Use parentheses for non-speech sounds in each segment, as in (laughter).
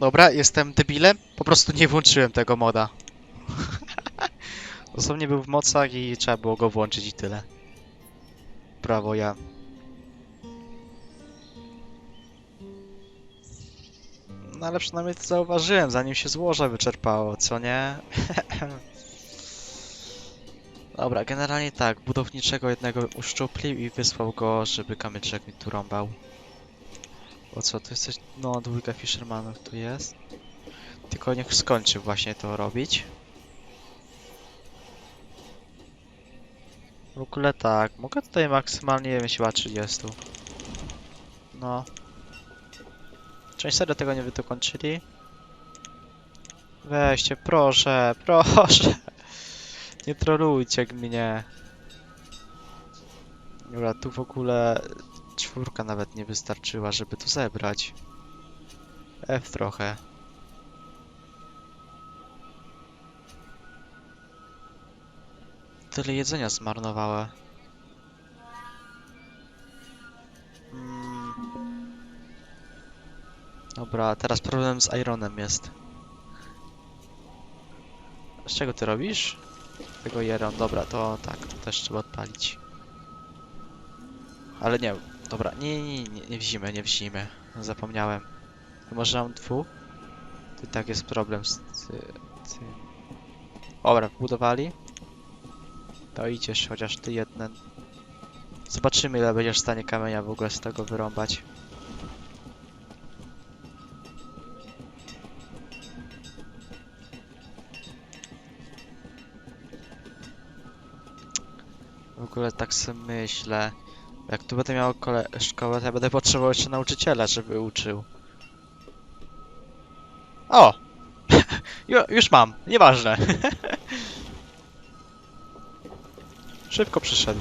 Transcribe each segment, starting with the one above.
Dobra, jestem debilem. Po prostu nie włączyłem tego moda. (laughs) Dosłownie był w mocach i trzeba było go włączyć i tyle. Brawo ja. No ale przynajmniej to zauważyłem, zanim się złoże wyczerpało, co nie? (laughs) Dobra, generalnie tak, budowniczego jednego uszczuplił i wysłał go, żeby kamyczek mi tu rąbał. Bo co, tu jesteś... No, dwójka Fishermanów tu jest. Tylko niech skończy właśnie to robić. W ogóle tak, mogę tutaj maksymalnie, nie wiem, siła 30. No. Część serio tego nie wydokończyli. Weźcie, proszę, (laughs) proszę. Nie trolujcie mnie. Dobra, tu w ogóle czwórka nawet nie wystarczyła, żeby to zebrać. F trochę. Tyle jedzenia zmarnowała. Mm. Dobra, teraz problem z Ironem jest. Z czego ty robisz? Tego Jeron, dobra, to tak, to też trzeba odpalić. Ale nie, dobra, nie, nie, nie, nie w nie w. Zapomniałem. Może mam dwóch? To tak jest problem z ty, tym. Dobra, wbudowali. To idziesz, chociaż ty jeden. Zobaczymy ile będziesz w stanie kamienia w ogóle z tego wyrąbać. W ogóle tak sobie myślę. Jak tu będę miał szkołę, to ja będę potrzebował jeszcze nauczyciela, żeby uczył. O! (laughs) Ju już mam, nieważne. (laughs) Szybko przyszedł.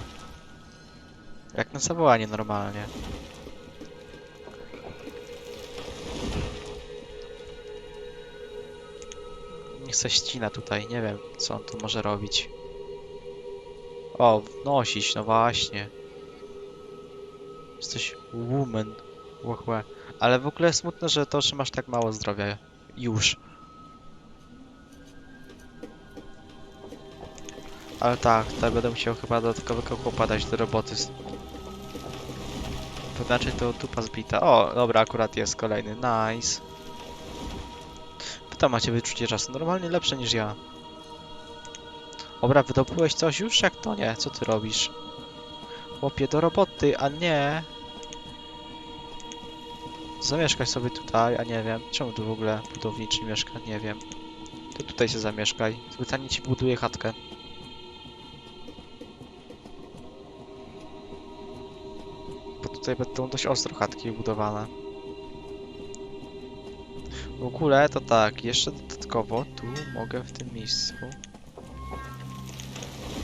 Jak na zawołanie normalnie. Niech se ścina tutaj, nie wiem co on tu może robić. O, wnosić, no właśnie. Jesteś woman. Łachłe. Ale w ogóle smutne, że to, że masz tak mało zdrowia. Już. Ale tak, tutaj będę musiał chyba dodatkowego chłopa dać do roboty. s- To znaczy to dupa zbita. O, dobra, akurat jest kolejny. Nice. Pytam, macie wyczucie czasu. Normalnie lepsze niż ja. Dobra, wydobyłeś coś już? Jak to nie? Co ty robisz? Chłopie, do roboty, a nie... Zamieszkaj sobie tutaj, a nie wiem. Czemu tu w ogóle budowniczy mieszka? Nie wiem. To tutaj się zamieszkaj. Zwyczajnie ci buduje chatkę. Bo tutaj będą dość ostro chatki budowane. W ogóle to tak, jeszcze dodatkowo tu mogę w tym miejscu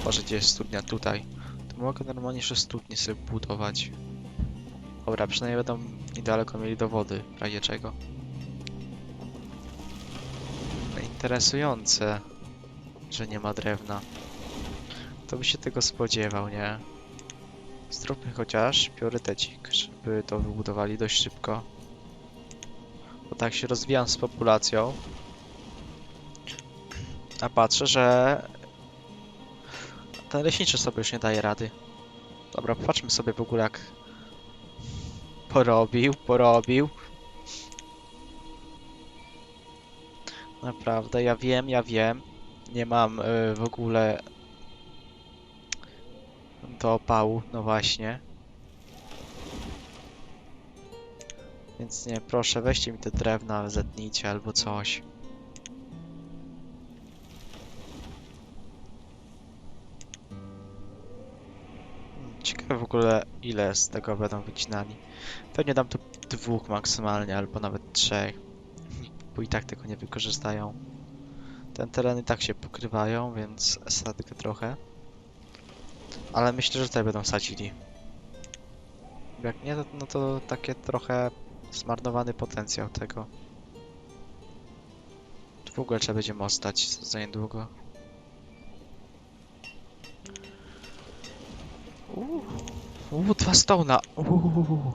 Może gdzie jest studnia? Tutaj. Mogę normalnie jeszcze studnię sobie budować. Dobra, przynajmniej będą niedaleko mieli do wody, razie czego. Interesujące, że nie ma drewna. To by się tego spodziewał, nie? Zróbmy chociaż priorytecik, żeby to wybudowali dość szybko. Bo tak się rozwijam z populacją. A patrzę, że ten leśniczy sobie już nie daje rady. Dobra, popatrzmy sobie w ogóle jak porobił, porobił. Naprawdę, ja wiem, ja wiem. Nie mam y, w ogóle do opału, no właśnie. Więc nie, proszę, weźcie mi te drewna, zetnijcie albo coś. Ogóle ile z tego będą wycinali. Pewnie dam tu dwóch maksymalnie, albo nawet trzech. Bo i tak tego nie wykorzystają. Ten tereny tak się pokrywają, więc sadkę trochę. Ale myślę, że tutaj będą sadzili. Jak nie, no to takie trochę zmarnowany potencjał tego. W ogóle trzeba będzie mostać za niedługo. Uuu, Uuu, dwa stona. Uuu.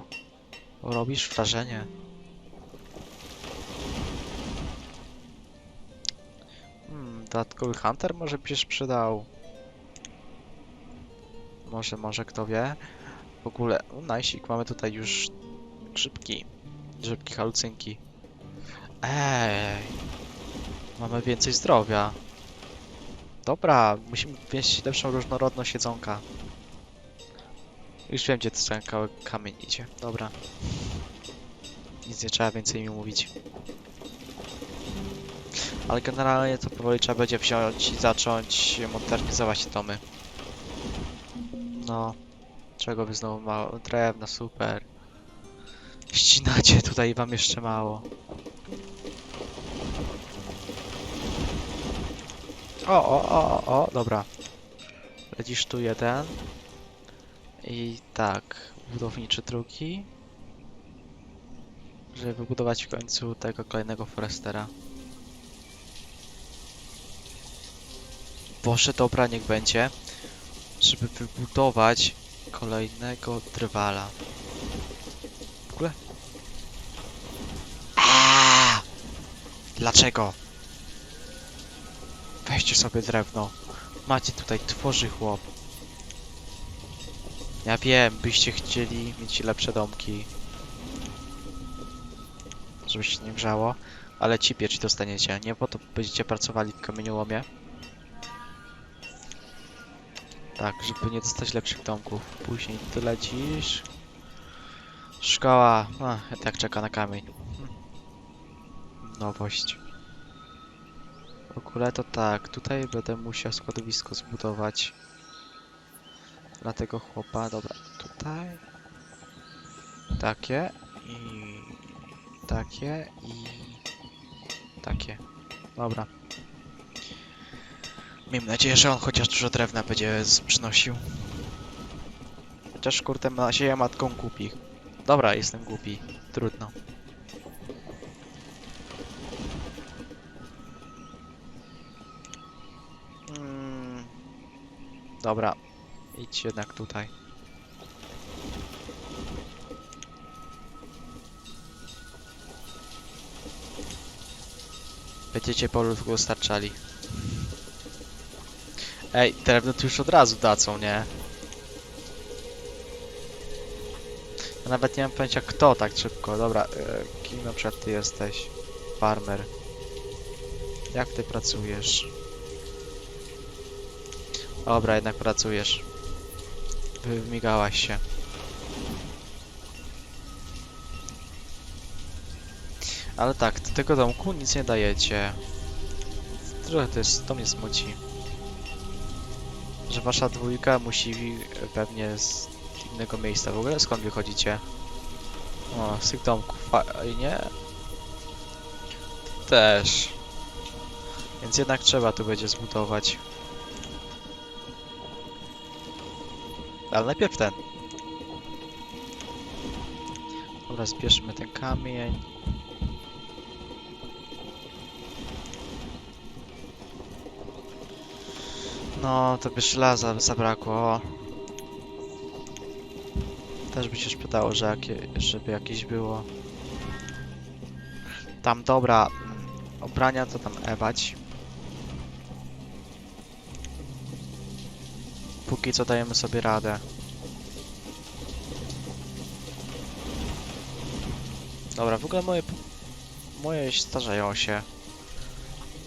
Robisz wrażenie. Hmm, dodatkowy hunter może by się przydał. Może, może, kto wie. W ogóle, najsik, mamy tutaj już grzybki. Grzybki, halucynki. Ej. Mamy więcej zdrowia. Dobra, musimy mieć lepszą różnorodność jedzonka. Już wiem, gdzie ten ka- kamień idzie. Dobra. Nic nie trzeba więcej mi mówić. Ale generalnie to powoli trzeba będzie wziąć i zacząć modernizować domy. No. Czego by znowu mało? Drewna, super. Ścinacie tutaj wam jeszcze mało. O, o, o, o, dobra. Lecisz tu jeden. I tak, budowniczy drugi. Żeby wybudować w końcu tego kolejnego forestera. Boże, dobra, niech będzie. Żeby wybudować kolejnego drwala. W ogóle? Aaaa! Dlaczego? Weźcie sobie drewno. Macie tutaj tworzy chłop. Ja wiem, byście chcieli mieć lepsze domki. Żeby się nie grzało. Ale ci piecz dostaniecie. Nie po to będziecie pracowali w kamieniołomie. Tak, żeby nie dostać lepszych domków. Później ty lecisz. Szkoła. A, tak czeka na kamień. Nowość. W ogóle to tak, tutaj będę musiał składowisko zbudować. Dla tego chłopa, dobra, tutaj. Takie i takie i takie. Dobra. Miejmy nadzieję, że on chociaż dużo drewna będzie przynosił. Chociaż kurde ma się ja matką głupi. Dobra, jestem głupi. Trudno. Mm. Dobra, idź jednak tutaj. Będziecie powolutku dostarczali. Ej, drewno tu już od razu dadzą, nie? Ja nawet nie mam pojęcia kto tak szybko. Dobra, e, kim na przykład ty jesteś? Farmer. Jak ty pracujesz? Dobra, jednak pracujesz. Wymigałaś się. Ale tak, do tego domku nic nie dajecie. Trochę to jest, to mnie smuci. Że wasza dwójka musi pewnie z innego miejsca. W ogóle skąd wychodzicie? O, z tych domków. Fajnie. Też. Więc jednak trzeba tu będzie zbudować. Ale najpierw ten. Dobra, zbierzmy ten kamień. No, to by żelaza zabrakło. Też by się przydało, że jakie, żeby jakieś było. Tam, dobra. mm, Obrania to tam ewać. Póki co dajemy sobie radę. Dobra, w ogóle moje... Moje starzeją się.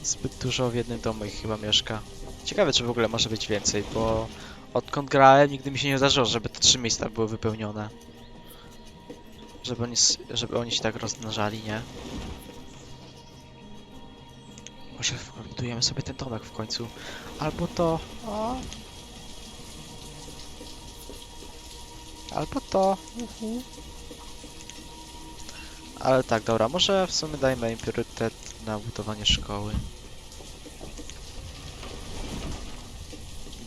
Zbyt dużo w jednym domu ich chyba mieszka. Ciekawe, czy w ogóle może być więcej, bo odkąd grałem, nigdy mi się nie zdarzyło, żeby te trzy miejsca były wypełnione. Żeby oni, żeby oni się tak rozmnażali, nie? Może budujemy sobie ten domek w końcu. Albo to... O. Albo to... Uhu. Ale tak, dobra, może w sumie dajmy im priorytet na budowanie szkoły.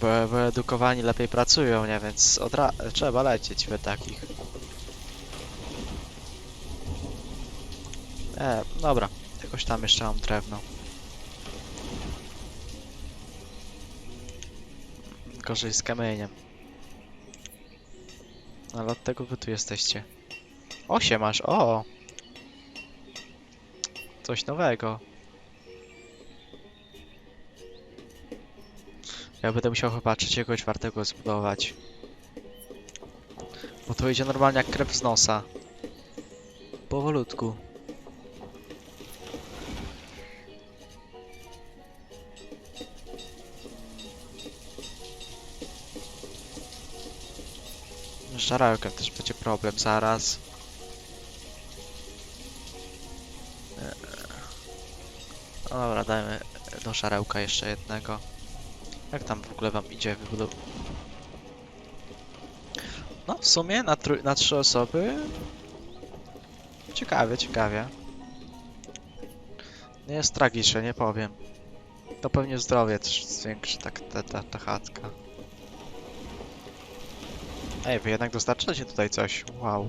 Bo wyedukowani lepiej pracują, nie? Więc trzeba lecieć we takich. E, dobra. Jakoś tam jeszcze mam drewno. Gorzej z kamieniem. Ale od tego wy tu jesteście. Osiem masz, o! Coś nowego. Ja będę musiał chyba trzeciego czwartego zbudować. Bo to idzie normalnie jak krew z nosa. Powolutku. Z żarałkiem też będzie problem zaraz. No dobra, dajmy do żarełka jeszcze jednego. Jak tam w ogóle wam idzie wybudow... No, w sumie na, na trzy osoby... Ciekawie, ciekawie. Nie jest tragicznie, nie powiem. To pewnie zdrowie też zwiększy tak ta, ta, ta chatka. Ej, wy jednak dostarczacie tutaj coś. Wow.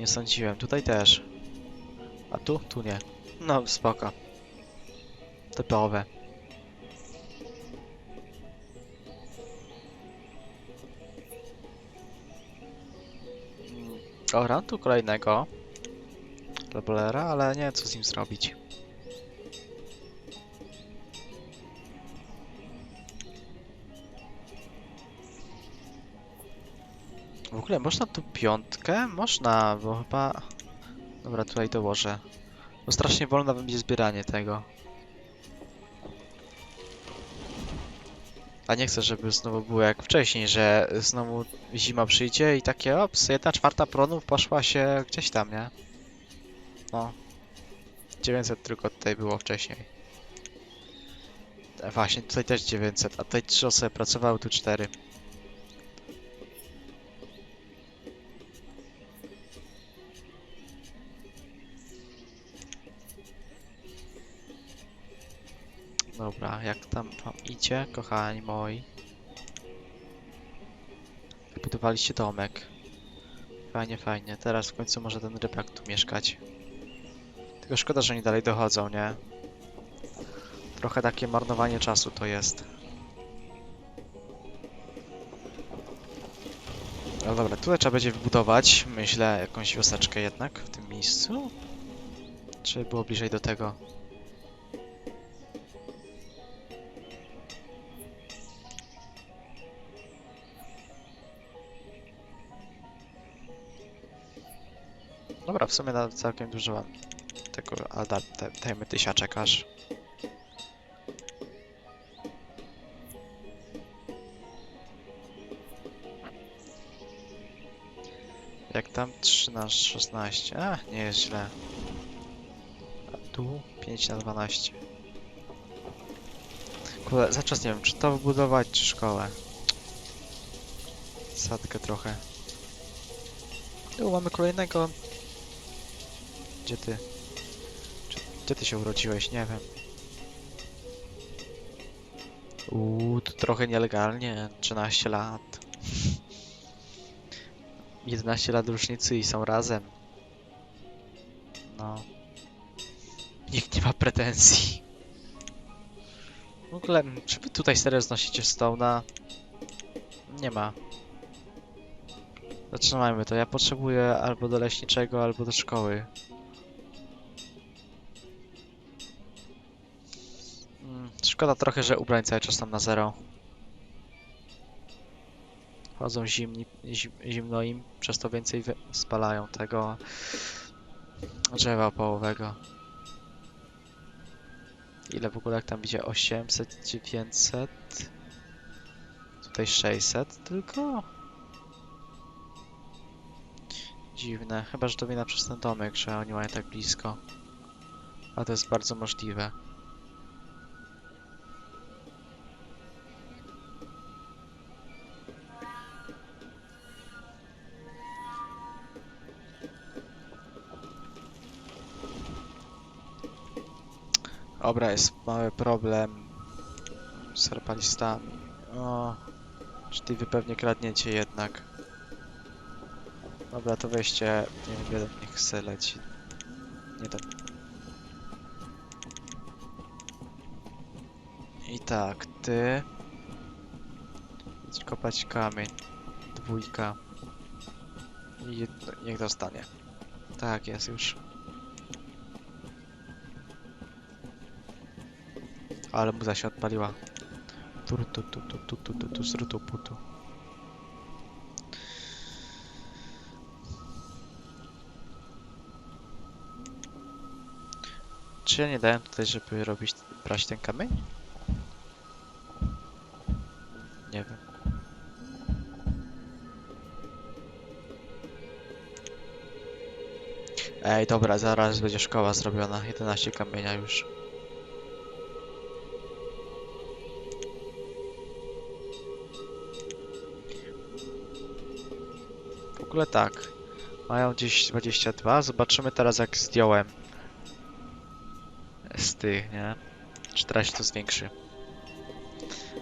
Nie sądziłem. Tutaj też. A tu? Tu nie. No, spoko. Typowe. Mm, Dobra, tu kolejnego. Lebolera, ale nie co z nim zrobić. Ogóle można tu piątkę? Można, bo chyba... Dobra, tutaj dołożę. Bo strasznie wolno będzie zbieranie tego. A nie chcę, żeby znowu było jak wcześniej, że znowu zima przyjdzie i takie ops, jedna czwarta pronów poszła się gdzieś tam, nie? No. 900 tylko tutaj było wcześniej. E, Właśnie, tutaj też 900, a tutaj trzy osoby pracowały, tu cztery. Dobra, jak tam wam idzie, kochani moi? Budowaliście domek. Fajnie, fajnie. Teraz w końcu może ten rybak tu mieszkać. Tylko szkoda, że nie dalej dochodzą, nie? Trochę takie marnowanie czasu to jest. No dobra, tutaj trzeba będzie wybudować, myślę, jakąś wioseczkę jednak w tym miejscu. Czy było bliżej do tego? Dobra, w sumie na całkiem dużo mam tego, da, da, dajmy tysiaczek aż. Jak tam 13, 16. A, nie jest źle. A tu 5 na 12. Kurde, za czas nie wiem, czy to wybudować, czy szkołę. Sadkę trochę. Tu mamy kolejnego. Gdzie ty? Gdzie ty się urodziłeś? Nie wiem. Uuu, to trochę nielegalnie. 13 lat. (laughs) 11 lat różnicy i są razem. No. Nikt nie ma pretensji. W ogóle, czy wy tutaj serio znosicie Stone'a? Nie ma. Zatrzymajmy to. Ja potrzebuję albo do leśniczego, albo do szkoły. Szkoda trochę, że ubrań cały czas tam na zero. Chodzą zimni, zim, zimno im, przez to więcej spalają tego drzewa opałowego. Ile w ogóle jak tam widzę? 800, 900. Tutaj 600 tylko. Dziwne. Chyba, że to wina przez ten domek, że oni mają tak blisko. A to jest bardzo możliwe. Dobra, jest mały problem z herbalistami. O, czyli wy pewnie kradniecie jednak. Dobra, to weźcie, nie wiem, jeden niech se leci. Nie ten. I tak, ty... Idź kopać kamień. Dwójka. I niech dostanie. Tak, jest już. Ale muza się odpaliła. Turtu, tu, tu, tu, tu, tu, tu, srutu, putu. Czy ja nie dałem tutaj, żeby robić, brać ten kamień? Nie wiem. Ej, dobra, zaraz będzie szkoła zrobiona. 11 kamienia już. Ogóle tak. Mają gdzieś 22. Zobaczymy teraz jak zdjąłem z tych, nie? Czy teraz się to zwiększy.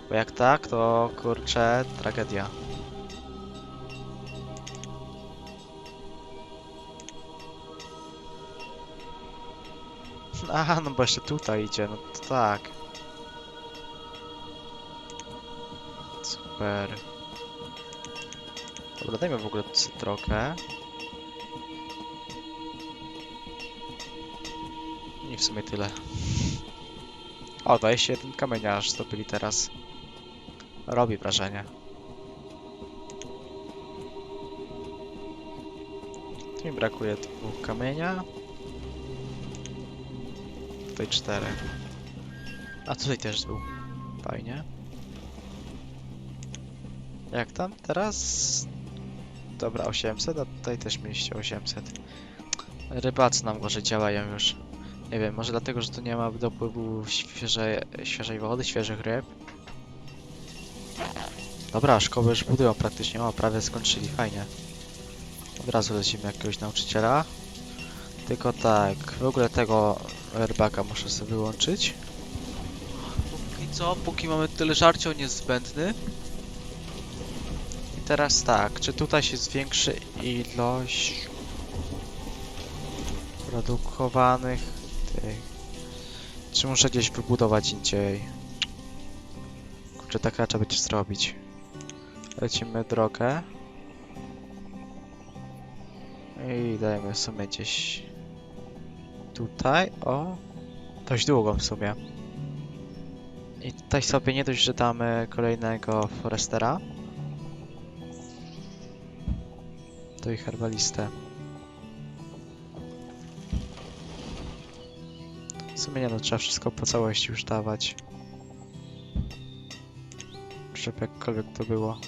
Bo jak tak, to kurczę, tragedia. (laughs) Aha, no bo jeszcze tutaj idzie, no to tak. Super. Dobra, dajmy w ogóle cytrokę. I w sumie tyle. O, 21 kamienia aż zdobyli teraz. Robi wrażenie. Tu mi brakuje dwóch kamienia. Tutaj cztery. A tutaj też był. Fajnie. Jak tam teraz? Dobra, 800, a tutaj też mieliście 800. Rybacy nam gorzej działają już. Nie wiem, może dlatego, że tu nie ma dopływu świeżej, świeżej wody, świeżych ryb. Dobra, szkoły już budują praktycznie, o, prawie skończyli, fajnie. Od razu lecimy jakiegoś nauczyciela. Tylko tak, w ogóle tego rybaka muszę sobie wyłączyć. Póki co, póki mamy tyle żarcia, on jest zbędny. I teraz tak, czy tutaj się zwiększy ilość produkowanych tych... Czy muszę gdzieś wybudować indziej? Kurczę, tak raczej będzie zrobić. Lecimy drogę. I dajemy w sumie gdzieś tutaj, o. Dość długą w sumie. I tutaj sobie nie dość, że damy kolejnego forestera. To i herbalistę. W sumie nie no, trzeba wszystko po całości już dawać. Żeby jakkolwiek to było.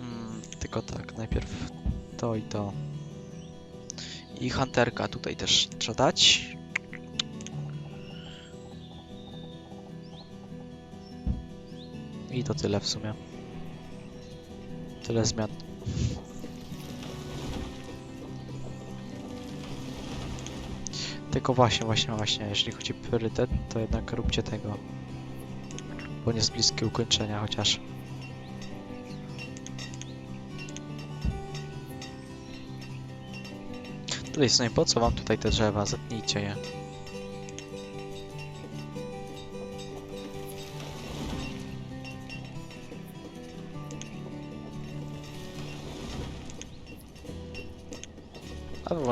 Mm, tylko tak, najpierw to i to. I hunterka tutaj też trzeba dać. I to tyle w sumie. Tyle zmian. Tylko właśnie, właśnie, właśnie, jeśli chodzi o priorytet, to jednak róbcie tego. Bo nie jest bliskie ukończenia chociaż. Tutaj sumie po co wam tutaj te drzewa? Zetnijcie je.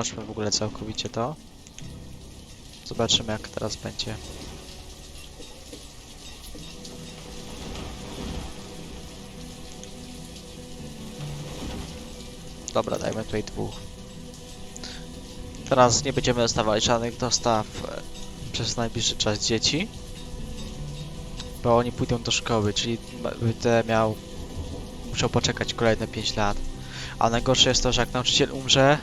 A wyłączmy w ogóle całkowicie to. Zobaczymy jak teraz będzie. Dobra, dajmy tutaj dwóch. Teraz nie będziemy dostawać żadnych dostaw e, przez najbliższy czas dzieci. Bo oni pójdą do szkoły, czyli będę miał... Muszę poczekać kolejne 5 lat. A najgorsze jest to, że jak nauczyciel umrze,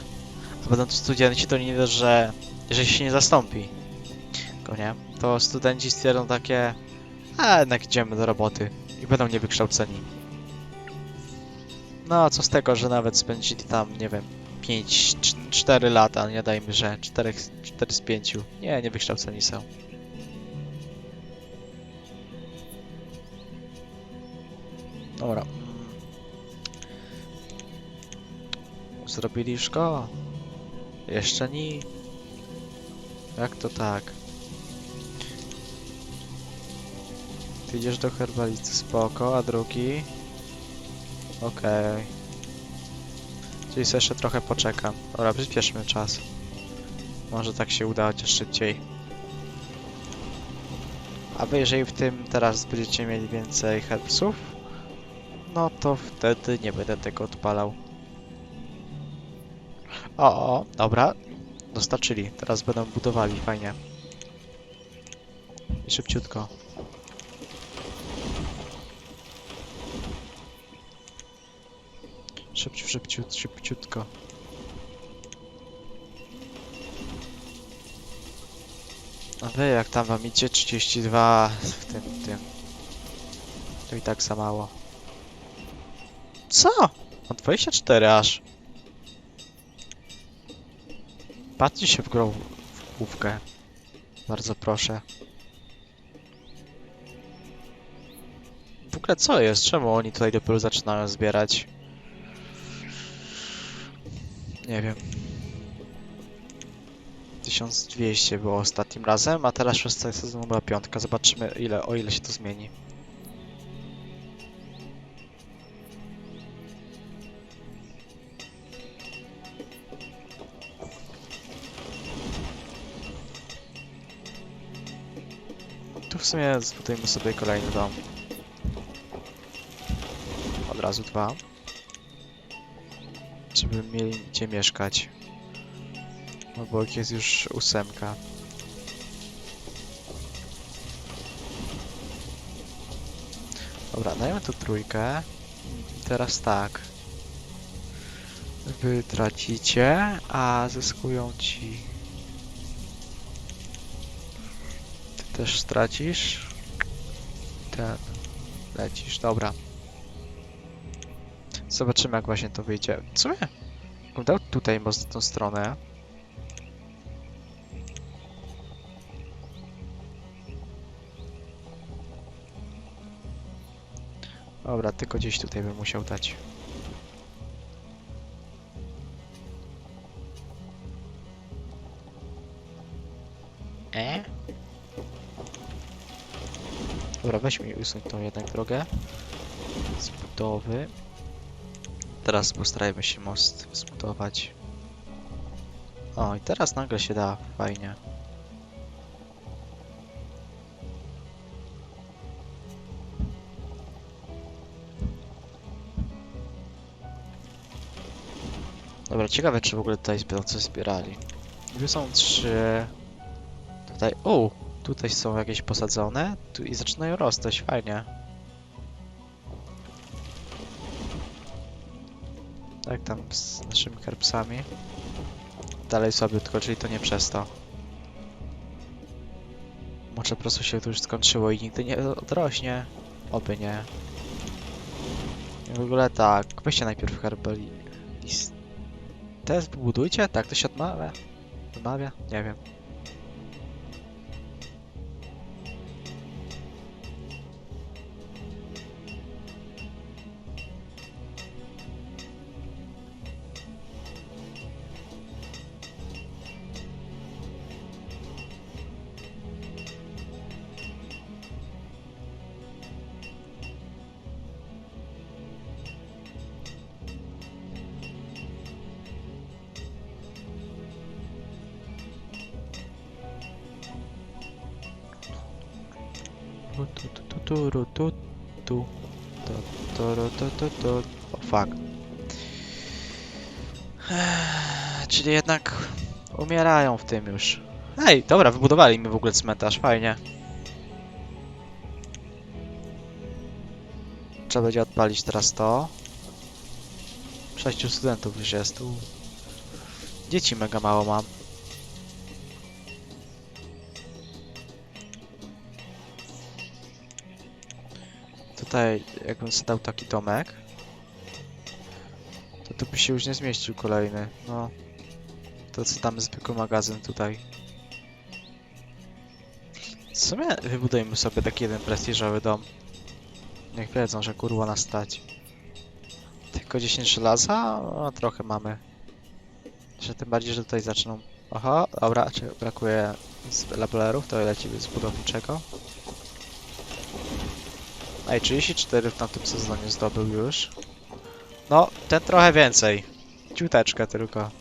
a będą to studenci, to nie dość, że jeżeli się nie zastąpi go, nie? To studenci stwierdzą takie, a jednak idziemy do roboty i będą niewykształceni. No, a co z tego, że nawet spędzili tam, nie wiem, 5, 4 lata, nie dajmy, że 4, 4 z 5. Nie, niewykształceni są. Dobra. mm. Zrobili szkołę. Jeszcze nie. Jak to tak? Ty idziesz do herbalisty, spoko, a drugi? Okej. Czyli sobie jeszcze trochę poczekam. Dobra, przyspieszmy czas. Może tak się uda chociaż szybciej. A wy jeżeli w tym teraz będziecie mieli więcej herbsów, no to wtedy nie będę tego odpalał. O, o, dobra. Dostarczyli. Teraz będą budowali, fajnie. I szybciutko. Szybciu, szybciu, szybciutko. A wy jak tam wam idzie 32 w tym, tym. To i tak za mało. Co? Mam 24 aż. Patrzcie się w grą w główkę. Bardzo proszę. W ogóle co jest? Czemu oni tutaj dopiero zaczynają zbierać? Nie wiem. 1200 było ostatnim razem, a teraz szósta sezon była piątka. Zobaczymy ile, o ile się to zmieni. W sumie zbudujmy sobie kolejny dom. Od razu dwa. Żeby mieli gdzie mieszkać. Obok jest już ósemka. Dobra, dajmy tu trójkę. Teraz tak. Wy tracicie, a zyskują ci. Też stracisz. Ten. Lecisz, dobra. Zobaczymy jak właśnie to wyjdzie. W sumie? Dał tutaj może tą stronę. Dobra, tylko gdzieś tutaj bym musiał dać. Dobra, weź mi usuń tą jednak drogę. Z budowy. Teraz postarajmy się most zbudować. O, i teraz nagle się da, fajnie. Dobra, ciekawe czy w ogóle tutaj coś zbierali. Tu są trzy... Tutaj... O! Tutaj są jakieś posadzone. Tu i zaczynają rosnąć, fajnie. Tak tam z naszymi herbsami. Dalej słabiutko, czyli to nie przez to. Może po prostu się to już skończyło i nigdy nie odrośnie. Oby nie. W ogóle tak, weźcie najpierw herbali... lis- Te zbudujcie? Tak, to się odmawia? Odmawia? Nie wiem. Turu tu tu. To, to, to, to, to. O fuck. Czyli jednak umierają w tym już. Ej, dobra, wybudowali mi w ogóle cmentarz, fajnie. Trzeba będzie odpalić teraz to. Sześciu studentów już jest. Dzieci mega mało mam. Tutaj, jakbym sobie dał taki domek, to tu by się już nie zmieścił kolejny. No, to co damy zwykły magazyn tutaj. W sumie wybudujmy sobie taki jeden prestiżowy dom. Niech wiedzą, że kurwa nas stać. Tylko 10 żelaza? No, trochę mamy. Że tym bardziej, że tutaj zaczną... Oho, dobra, czy brakuje z labelerów, to lecimy z budowniczego. Ej, 34 w tamtym sezonie zdobył już. No, ten trochę więcej. Ciuteczkę tylko.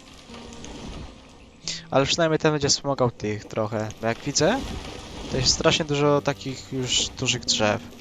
Ale przynajmniej ten będzie wspomagał tych trochę. Bo jak widzę, to jest strasznie dużo takich już dużych drzew.